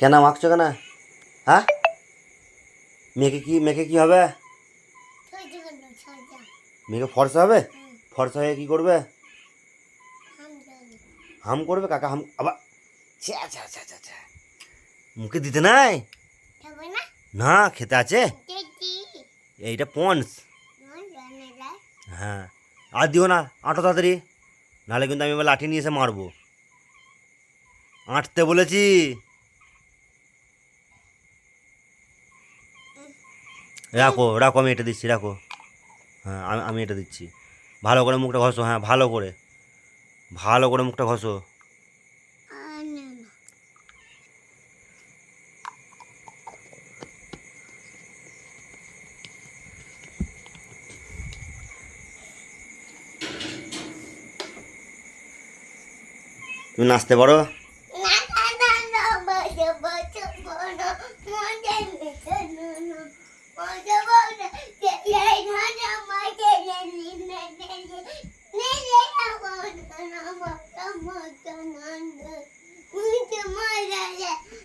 কেন মাখছো কেন? হ্যাঁ? মেয়েকে কি মেয়েকে কি হবে? মেয়েকে ফর্সা হবে? ফর্সা হয়ে কি করবে? হাম করবে কাকা, হাম, আবার ছ্যা ছ্যা ছ্যা ছ্যা ছ্যা। মুখে দিতে নাই? না, খেতে আছে? এইটা পন্স। হ্যাঁ। আর দিও না, আটো তাড়াতাড়ি। নাহলে কিন্তু আমি এবার লাঠি নিয়ে এসে মারবো। আঁটতে বলেছি। রাখো রাখো, আমি এটা দিচ্ছি, রাখো। হ্যাঁ আমি আমি এটা দিচ্ছি। ভালো করে মুখটা ঘষো হ্যাঁ ভালো করে। ভালো করে মুখটা ঘষো। তুমি নাচতে পারো? Mutlamadan andı. Mutlamadan andı.